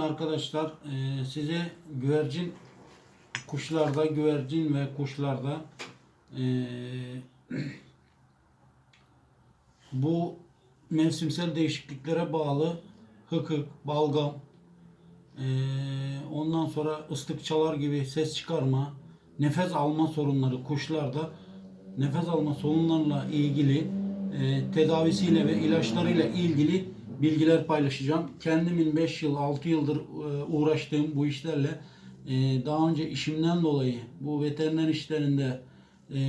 Arkadaşlar e, size güvercin kuşlarda güvercin ve kuşlarda e, bu mevsimsel değişikliklere bağlı hıkık, balgam e, ondan sonra ıslık çalar gibi ses çıkarma nefes alma sorunları kuşlarda nefes alma sorunlarıyla ilgili tedavisiyle ve ilaçlarıyla ilgili bilgiler paylaşacağım. Kendimin 5 yıl 6 yıldır e, uğraştığım bu işlerle e, daha önce işimden dolayı bu veteriner işlerinde e,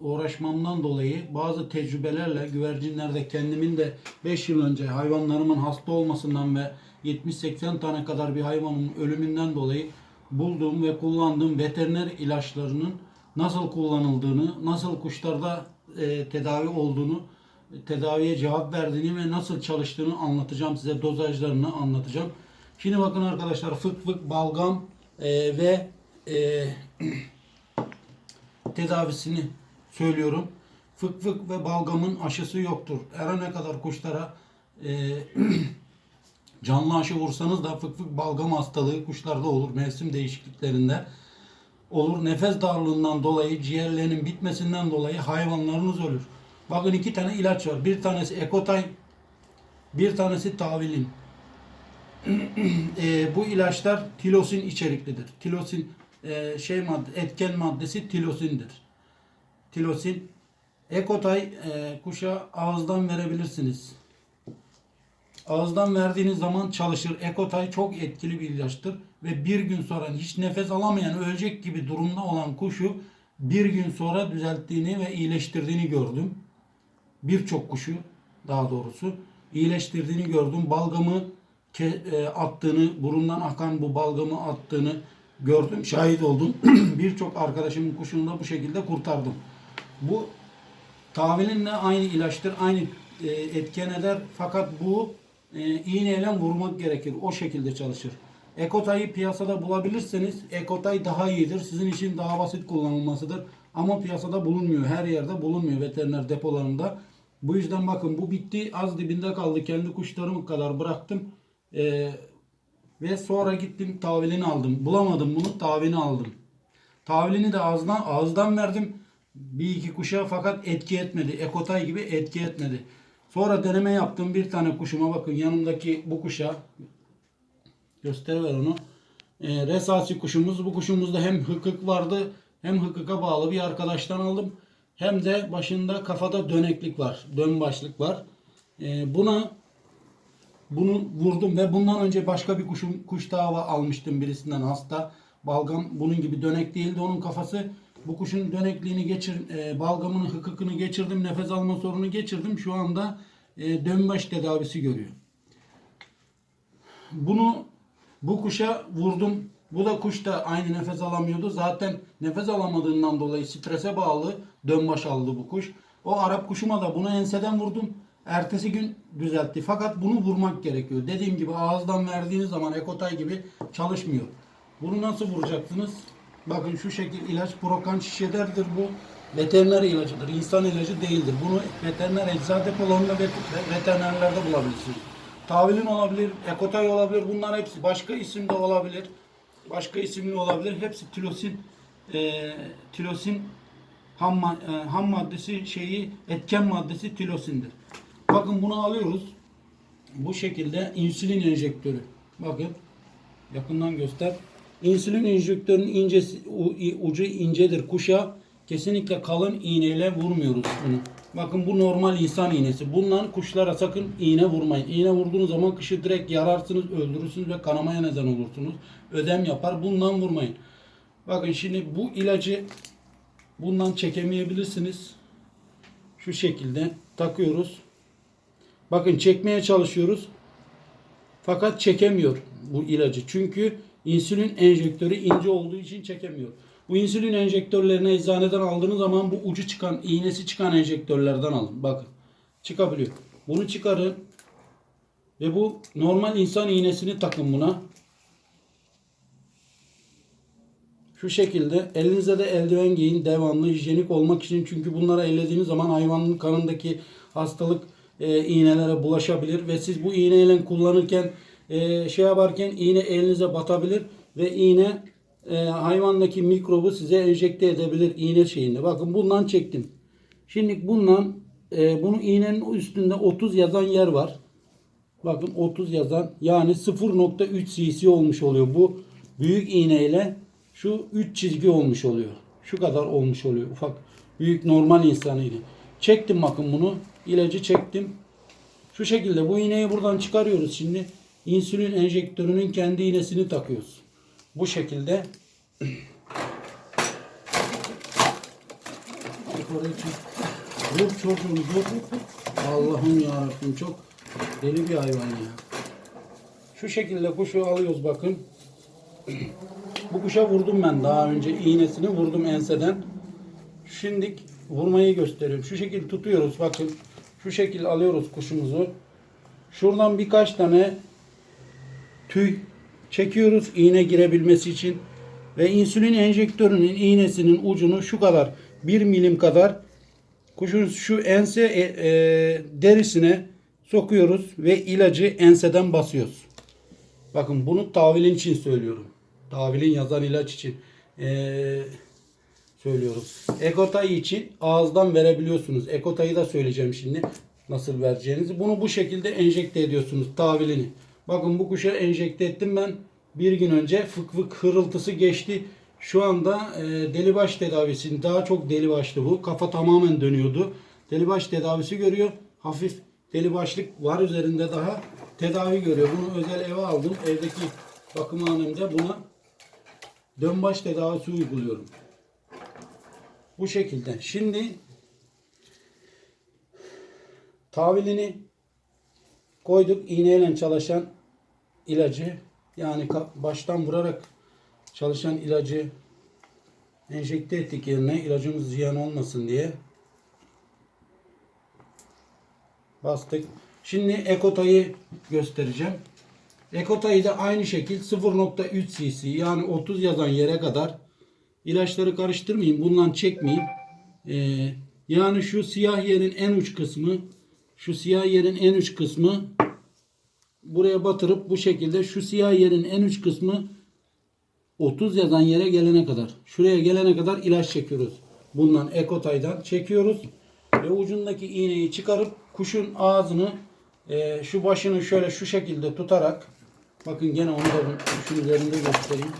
uğraşmamdan dolayı bazı tecrübelerle güvercinlerde kendimin de 5 yıl önce hayvanlarımın hasta olmasından ve 70-80 tane kadar bir hayvanın ölümünden dolayı bulduğum ve kullandığım veteriner ilaçlarının nasıl kullanıldığını, nasıl kuşlarda e, tedavi olduğunu, tedaviye cevap verdiğini ve nasıl çalıştığını anlatacağım size. Dozajlarını anlatacağım. Şimdi bakın arkadaşlar fık fık, balgam e, ve e, tedavisini söylüyorum. Fık fık ve balgamın aşısı yoktur. Her ne kadar kuşlara e, canlı aşı vursanız da fık fık balgam hastalığı kuşlarda olur mevsim değişikliklerinde olur. Nefes darlığından dolayı ciğerlerinin bitmesinden dolayı hayvanlarınız ölür. Bakın iki tane ilaç var. Bir tanesi Ekotay, bir tanesi Tavilin. e, bu ilaçlar tilosin içeriklidir. Tilosin e, şey madde, etken maddesi tilosindir. Tilosin. Ekotay e, kuşa ağızdan verebilirsiniz. Ağızdan verdiğiniz zaman çalışır. Ekotay çok etkili bir ilaçtır ve bir gün sonra hiç nefes alamayan ölecek gibi durumda olan kuşu bir gün sonra düzelttiğini ve iyileştirdiğini gördüm. Birçok kuşu daha doğrusu iyileştirdiğini gördüm. Balgamı ke- e, attığını, burundan akan bu balgamı attığını gördüm, şahit oldum. Birçok arkadaşımın kuşunu da bu şekilde kurtardım. Bu Tavilinle aynı ilaçtır, aynı e, etken eder. Fakat bu e, iğneyle vurmak gerekir. O şekilde çalışır. Ekotay'ı piyasada bulabilirseniz Ekotay daha iyidir. Sizin için daha basit kullanılmasıdır. Ama piyasada bulunmuyor. Her yerde bulunmuyor veteriner depolarında. Bu yüzden bakın bu bitti. Az dibinde kaldı. Kendi kuşlarım kadar bıraktım. E, ve sonra gittim tavilini aldım. Bulamadım bunu. Tavini aldım. Tavilini de ağızdan, ağızdan verdim. Bir iki kuşa fakat etki etmedi. Ekotay gibi etki etmedi. Sonra deneme yaptım. Bir tane kuşuma bakın yanımdaki bu kuşa gösteriver onu. E, resasi kuşumuz. Bu kuşumuzda hem hıkık vardı hem hıkıka bağlı bir arkadaştan aldım. Hem de başında kafada döneklik var. Dön başlık var. E, buna bunu vurdum ve bundan önce başka bir kuşum, kuş daha almıştım birisinden hasta. Balgam bunun gibi dönek değildi. Onun kafası bu kuşun dönekliğini geçir, e, balgamını, hıkıkını geçirdim. Nefes alma sorunu geçirdim. Şu anda e, dönbaş tedavisi görüyor. Bunu bu kuşa vurdum. Bu da kuş da aynı nefes alamıyordu. Zaten nefes alamadığından dolayı strese bağlı dönbaş aldı bu kuş. O Arap kuşuma da bunu enseden vurdum. Ertesi gün düzeltti. Fakat bunu vurmak gerekiyor. Dediğim gibi ağızdan verdiğiniz zaman ekotay gibi çalışmıyor. Bunu nasıl vuracaksınız? Bakın şu şekil ilaç prokan şişelerdir bu. Veteriner ilacıdır. İnsan ilacı değildir. Bunu veteriner eczacı depolarında ve ve veterinerlerde bulabilirsiniz. Tavilin olabilir, ekotay olabilir. Bunlar hepsi başka isimde olabilir. Başka isimli olabilir. Hepsi tilosin e, tilosin ham, e, ham maddesi şeyi etken maddesi tilosindir. Bakın bunu alıyoruz. Bu şekilde insülin enjektörü. Bakın yakından göster. İnsülin enjektörünün incesi, ucu incedir. Kuşa kesinlikle kalın iğneyle vurmuyoruz bunu. Bakın bu normal insan iğnesi. Bundan kuşlara sakın iğne vurmayın. İğne vurduğunuz zaman kışı direkt yararsınız, öldürürsünüz ve kanamaya neden olursunuz. Ödem yapar. Bundan vurmayın. Bakın şimdi bu ilacı bundan çekemeyebilirsiniz. Şu şekilde takıyoruz. Bakın çekmeye çalışıyoruz. Fakat çekemiyor bu ilacı. Çünkü insülin enjektörü ince olduğu için çekemiyor. Bu insülin enjektörlerini eczaneden aldığınız zaman bu ucu çıkan, iğnesi çıkan enjektörlerden alın. Bakın. Çıkabiliyor. Bunu çıkarın. Ve bu normal insan iğnesini takın buna. Şu şekilde elinize de eldiven giyin devamlı hijyenik olmak için çünkü bunları ellediğiniz zaman hayvanın kanındaki hastalık e, iğnelere bulaşabilir ve siz bu iğneyle kullanırken e, şey yaparken iğne elinize batabilir ve iğne e, hayvandaki mikrobu size enjekte edebilir iğne şeyinde. Bakın bundan çektim. Şimdi bundan e, bunu iğnenin üstünde 30 yazan yer var. Bakın 30 yazan yani 0.3 cc olmuş oluyor. Bu büyük iğneyle şu 3 çizgi olmuş oluyor. Şu kadar olmuş oluyor. Ufak büyük normal insan iğne. Çektim bakın bunu. ilacı çektim. Şu şekilde bu iğneyi buradan çıkarıyoruz şimdi. İnsülin enjektörünün kendi iğnesini takıyoruz. Bu şekilde. Dur çocuğum. Allah'ım yarabbim çok deli bir hayvan ya. Şu şekilde kuşu alıyoruz bakın. Bu kuşa vurdum ben daha önce iğnesini vurdum enseden. Şimdi vurmayı gösteriyorum. Şu şekil tutuyoruz bakın. Şu şekil alıyoruz kuşumuzu. Şuradan birkaç tane tüy çekiyoruz iğne girebilmesi için. Ve insülin enjektörünün iğnesinin ucunu şu kadar 1 milim kadar kuşun şu ense e, e, derisine sokuyoruz ve ilacı enseden basıyoruz. Bakın bunu tavilin için söylüyorum. Tavilin yazan ilaç için eee söylüyorum. Ekotay için ağızdan verebiliyorsunuz. Ekotayı da söyleyeceğim şimdi nasıl vereceğinizi. Bunu bu şekilde enjekte ediyorsunuz tavilini. Bakın bu kuşa enjekte ettim ben bir gün önce fık fık hırıltısı geçti. Şu anda e, delibaş tedavisini daha çok delibaşlı bu. Kafa tamamen dönüyordu. Delibaş tedavisi görüyor. Hafif delibaşlık var üzerinde daha tedavi görüyor. Bunu özel eve aldım. Evdeki bakımhanemde buna dönbaş tedavisi uyguluyorum. Bu şekilde. Şimdi tavilini koyduk. İğneyle çalışan ilacı yani baştan vurarak çalışan ilacı enjekte ettik yerine ilacımız ziyan olmasın diye. Bastık. Şimdi ekotayı göstereceğim. Ekotayı da aynı şekil 0.3 cc yani 30 yazan yere kadar ilaçları karıştırmayayım. Bundan çekmeyeyim. Ee, yani şu siyah yerin en uç kısmı şu siyah yerin en uç kısmı buraya batırıp bu şekilde şu siyah yerin en uç kısmı 30 yazan yere gelene kadar. Şuraya gelene kadar ilaç çekiyoruz. Bundan ekotaydan çekiyoruz. Ve ucundaki iğneyi çıkarıp kuşun ağzını e, şu başını şöyle şu şekilde tutarak bakın gene onu da kuşun üzerinde göstereyim.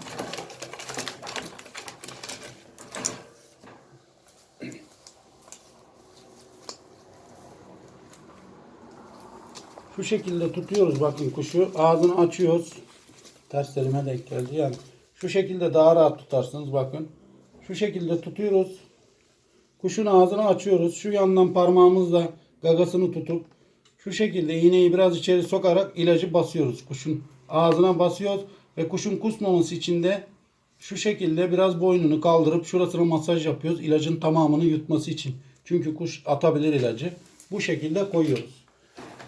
Şu şekilde tutuyoruz bakın kuşu. Ağzını açıyoruz. Ters denk geldi yani. Şu şekilde daha rahat tutarsınız bakın. Şu şekilde tutuyoruz. Kuşun ağzını açıyoruz. Şu yandan parmağımızla gagasını tutup şu şekilde iğneyi biraz içeri sokarak ilacı basıyoruz. Kuşun ağzına basıyoruz ve kuşun kusmaması için de şu şekilde biraz boynunu kaldırıp şurasına masaj yapıyoruz. İlacın tamamını yutması için. Çünkü kuş atabilir ilacı. Bu şekilde koyuyoruz.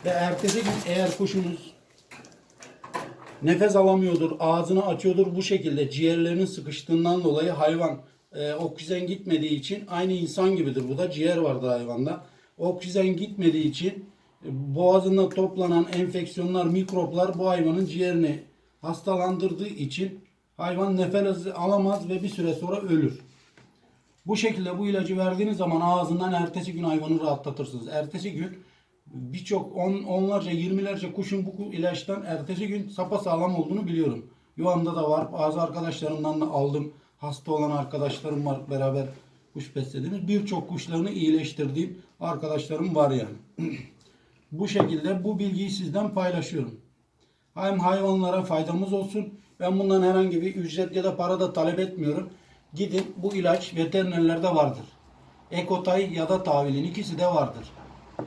Ve ertesi gün eğer kuşunuz nefes alamıyordur, ağzını açıyordur bu şekilde ciğerlerinin sıkıştığından dolayı hayvan e, oksijen gitmediği için aynı insan gibidir bu da ciğer vardır hayvanda. Oksijen gitmediği için e, boğazında toplanan enfeksiyonlar, mikroplar bu hayvanın ciğerini hastalandırdığı için hayvan nefes alamaz ve bir süre sonra ölür. Bu şekilde bu ilacı verdiğiniz zaman ağzından ertesi gün hayvanı rahatlatırsınız. Ertesi gün birçok on, onlarca, yirmilerce kuşun bu ilaçtan ertesi gün sapasağlam olduğunu biliyorum. Yuvamda da var. Bazı arkadaşlarımdan da aldım. Hasta olan arkadaşlarım var beraber kuş beslediğimiz. Birçok kuşlarını iyileştirdiğim arkadaşlarım var yani. bu şekilde bu bilgiyi sizden paylaşıyorum. Hem hayvanlara faydamız olsun. Ben bundan herhangi bir ücret ya da para da talep etmiyorum. Gidin bu ilaç veterinerlerde vardır. Ekotay ya da tavilin ikisi de vardır.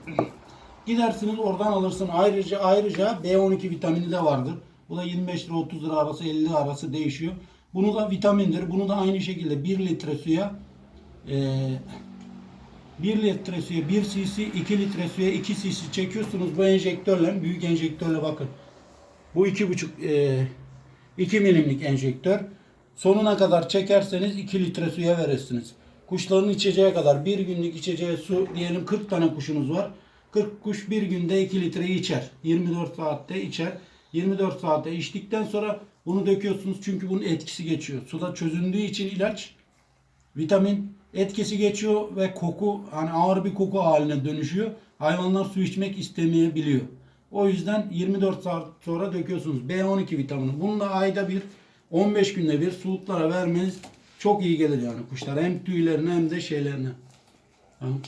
Gidersiniz oradan alırsın. Ayrıca ayrıca B12 vitamini de vardır. Bu da 25 lira 30 lira arası 50 lira arası değişiyor. Bunu da vitamindir. Bunu da aynı şekilde 1 litre suya e, 1 litre suya 1 cc 2 litre suya 2 cc çekiyorsunuz bu enjektörle büyük enjektörle bakın. Bu 2,5 e, 2 milimlik enjektör. Sonuna kadar çekerseniz 2 litre suya verirsiniz. Kuşların içeceği kadar bir günlük içeceği su diyelim 40 tane kuşunuz var. 40 kuş bir günde 2 litreyi içer. 24 saatte içer. 24 saate içtikten sonra bunu döküyorsunuz çünkü bunun etkisi geçiyor. Suda çözündüğü için ilaç vitamin etkisi geçiyor ve koku hani ağır bir koku haline dönüşüyor. Hayvanlar su içmek istemeyebiliyor. O yüzden 24 saat sonra döküyorsunuz. B12 vitamini. Bunu da ayda bir 15 günde bir suluklara vermeniz çok iyi gelir yani kuşlara. Hem tüylerine hem de şeylerine. Tamam.